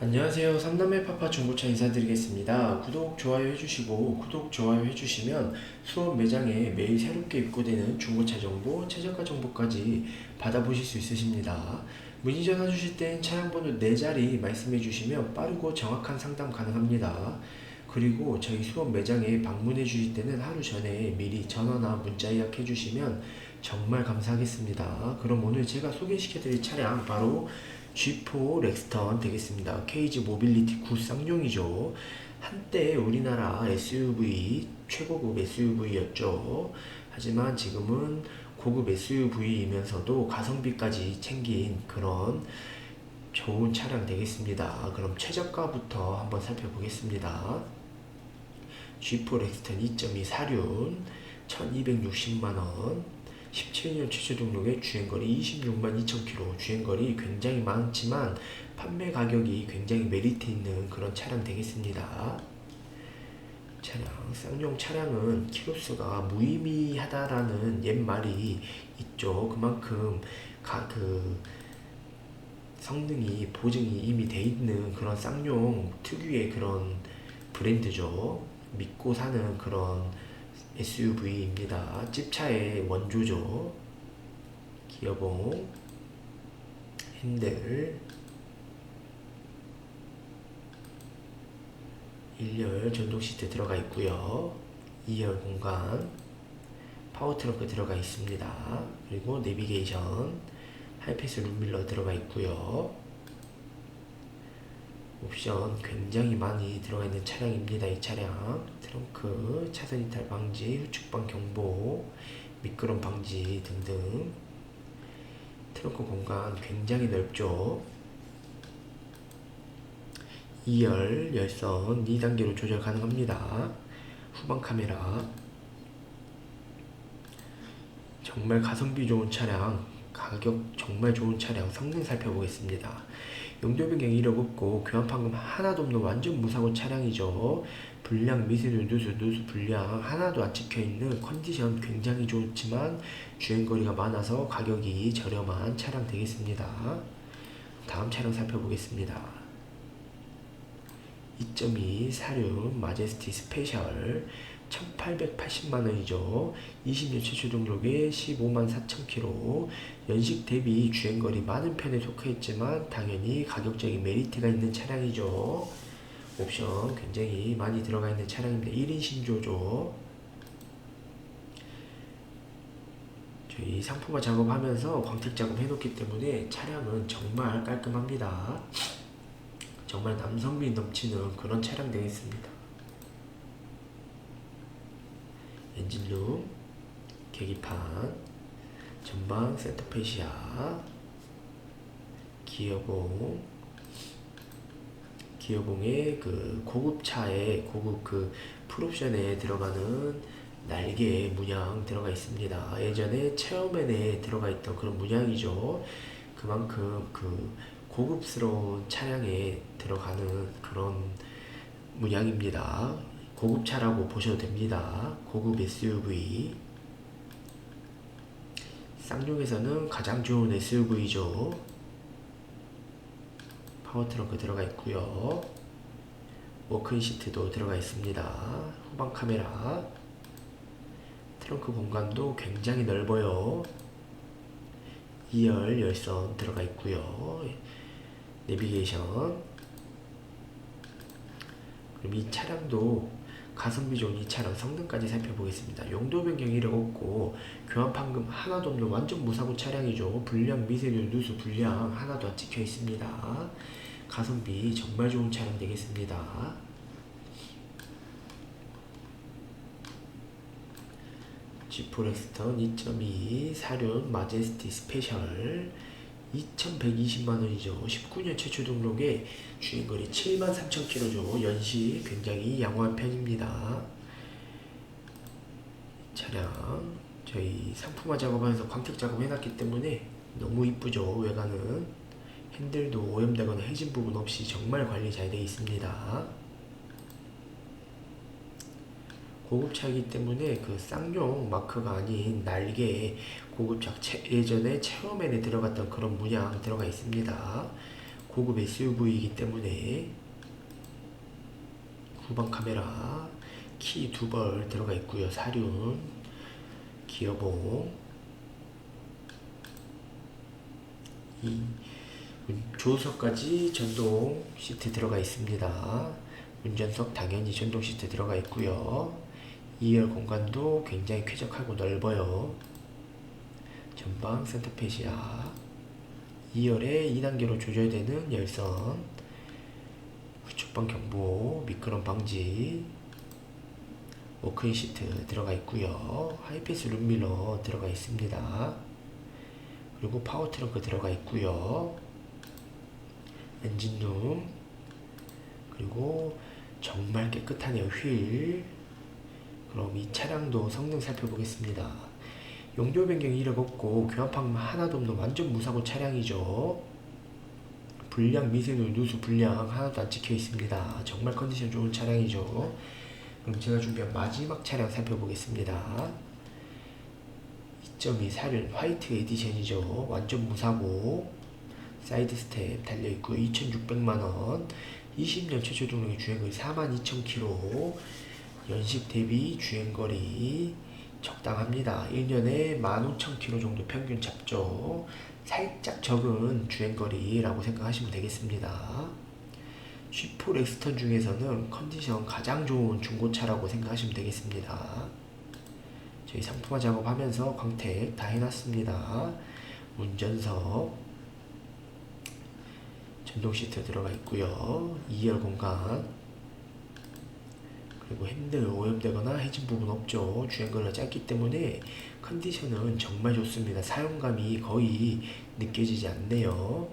안녕하세요. 삼남매 파파 중고차 인사드리겠습니다. 구독, 좋아요 해주시고 구독, 좋아요 해주시면 수업 매장에 매일 새롭게 입고되는 중고차 정보, 최저가 정보까지 받아보실 수 있으십니다. 문의 전화 주실 땐 차량 번호 4자리 말씀해 주시면 빠르고 정확한 상담 가능합니다. 그리고 저희 수업 매장에 방문해 주실 때는 하루 전에 미리 전화나 문자 예약해 주시면 정말 감사하겠습니다. 그럼 오늘 제가 소개시켜 드릴 차량 바로 G4 렉스턴 되겠습니다. 케이지 모빌리티 9 쌍용이죠. 한때 우리나라 SUV 최고급 SUV였죠. 하지만 지금은 고급 SUV이면서도 가성비까지 챙긴 그런 좋은 차량 되겠습니다. 그럼 최저가부터 한번 살펴보겠습니다. G4 렉스턴 2.2 사륜 1260만원 17년 최초 등록에 주행거리 26만 2천 킬로 주행거리 굉장히 많지만 판매 가격이 굉장히 메리트 있는 그런 차량 되겠습니다. 차량 쌍용 차량은 키로수가 무의미하다라는 옛말이 있죠. 그만큼 가, 그 성능이 보증이 이미 돼 있는 그런 쌍용 특유의 그런 브랜드죠. 믿고 사는 그런 SUV입니다. 찝차의 원조죠. 기어봉, 핸들, 1열 전동 시트 들어가 있고요. 2열 공간, 파워 트렁크 들어가 있습니다. 그리고 내비게이션, 하이패스 룸밀러 들어가 있고요. 옵션 굉장히 많이 들어가 있는 차량입니다. 이 차량 트렁크, 차선 이탈 방지, 후측방 경보, 미끄럼 방지 등등 트렁크 공간 굉장히 넓죠. 2열 열선 2단계로 조절 가능합니다. 후방 카메라 정말 가성비 좋은 차량 가격 정말 좋은 차량 성능 살펴보겠습니다. 용도 변경 이력 없고 교환 판금 하나도 없는 완전 무사고 차량이죠. 불량 미세율 누수 누수 불량 하나도 안 찍혀 있는 컨디션 굉장히 좋지만 주행거리가 많아서 가격이 저렴한 차량 되겠습니다. 다음 차량 살펴보겠습니다. 2.2 사륜 마제스티 스페셜 1880만 원이죠. 20년 최초 등록에 15만 4천 킬로 연식 대비 주행거리 많은 편에 속해 있지만 당연히 가격적인 메리트가 있는 차량이죠. 옵션 굉장히 많이 들어가 있는 차량입니다. 1인 신조죠. 저희 상품화 작업하면서 광택 작업 해놓기 때문에 차량은 정말 깔끔합니다. 정말 남성미 넘치는 그런 차량 되겠습니다. 엔진룸, 계기판, 전방 센터페시아, 기어봉, 기어봉의 그 고급차에 고급 그 풀옵션에 들어가는 날개 문양 들어가 있습니다. 예전에 체어맨에 들어가 있던 그런 문양이죠. 그만큼 그 고급스러운 차량에 들어가는 그런 문양입니다. 고급차라고 보셔도 됩니다. 고급 SUV. 쌍용에서는 가장 좋은 SUV죠. 파워 트렁크 들어가 있고요. 워크인 시트도 들어가 있습니다. 후방 카메라. 트렁크 공간도 굉장히 넓어요. 2열 열선 들어가 있고요. 내비게이션. 그럼 이 차량도 가성비 좋은 이 차량 성능까지 살펴보겠습니다. 용도 변경 이력 없고 교환 판금 하나도 없는 완전 무사고 차량이죠. 불량 미세율 누수 불량 하나도 안 찍혀 있습니다. 가성비 정말 좋은 차량 되겠습니다. 지포렉스턴 2.2 사륜 마제스티 스페셜 2,120만 원이죠. 19년 최초 등록에 주행거리 7만 3천 킬로죠. 연식 굉장히 양호한 편입니다. 차량 저희 상품화 작업하면서 광택 작업 해놨기 때문에 너무 이쁘죠. 외관은 핸들도 오염되거나 해진 부분 없이 정말 관리 잘 되어 있습니다. 고급차이기 때문에 그 쌍용 마크가 아닌 날개에 고급차 예전에 체어맨에 들어갔던 그런 문양 들어가 있습니다. 고급 SUV이기 때문에 후방 카메라 키 두 벌 들어가 있고요. 사륜 기어봉 이 조수석까지 전동 시트 들어가 있습니다. 운전석 당연히 전동 시트 들어가 있고요. 2열 공간도 굉장히 쾌적하고 넓어요. 전방 센터페시아 2열에 2단계로 조절되는 열선 후측방 경보 미끄럼 방지 워크인 시트 들어가 있고요. 하이패스 룸밀러 들어가 있습니다. 그리고 파워 트렁크 들어가 있고요. 엔진룸 그리고 정말 깨끗하네요. 휠 그럼 이 차량도 성능 살펴보겠습니다. 용도 변경 이력 없고 교환판 하나도 없는 완전 무사고 차량이죠. 불량 미세누 누수 불량 하나도 안 찍혀 있습니다. 정말 컨디션 좋은 차량이죠. 그럼 제가 준비한 마지막 차량 살펴보겠습니다. 2.2 사륜 화이트 에디션이죠. 완전 무사고 사이드 스텝 달려 있고 2,600만 원. 20년 최초 등록의 주행거리 42,000km. 연식 대비 주행거리 적당합니다. 1년에 15,000km 정도 평균 잡죠. 살짝 적은 주행거리라고 생각하시면 되겠습니다. 슈퍼 렉스턴 중에서는 컨디션 가장 좋은 중고차라고 생각하시면 되겠습니다. 저희 상품화 작업하면서 광택 다 해놨습니다. 운전석 전동 시트 들어가 있고요. 2열 공간 그리고 핸들 오염되거나 해진 부분 없죠. 주행거리가 짧기 때문에 컨디션은 정말 좋습니다. 사용감이 거의 느껴지지 않네요.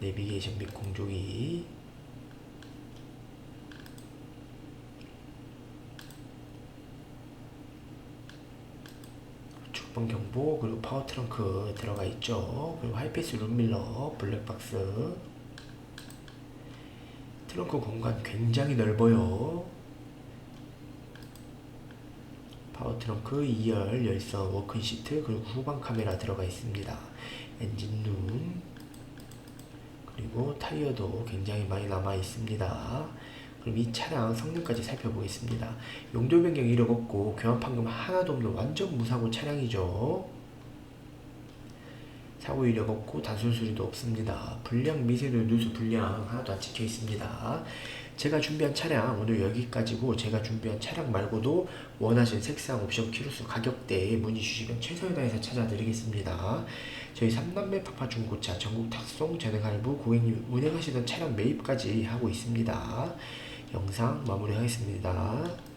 내비게이션 및 공조기 축방 경보 그리고 파워 트렁크 들어가 있죠. 그리고 하이패스 룸밀러 블랙박스 트렁크 공간 굉장히 넓어요. 파워 트렁크 2열 열선 워크인 시트 그리고 후방 카메라 들어가 있습니다. 엔진 룸 그리고 타이어도 굉장히 많이 남아 있습니다. 그럼 이 차량 성능까지 살펴보겠습니다. 용도 변경 이력 없고 교환 판금 하나도 없는 완전 무사고 차량이죠. 사고 이력 없고 단순 수리도 없습니다. 불량 미세누 누수 불량 하나도 안 찍혀 있습니다. 제가 준비한 차량 오늘 여기까지고 제가 준비한 차량 말고도 원하신 색상 옵션 키로수 가격대에 문의 주시면 최선을 다해서 찾아드리겠습니다. 저희 삼남매 파파 중고차 전국 탁송 전액 할부 고객님 운행하시던 차량 매입까지 하고 있습니다. 영상 마무리하겠습니다.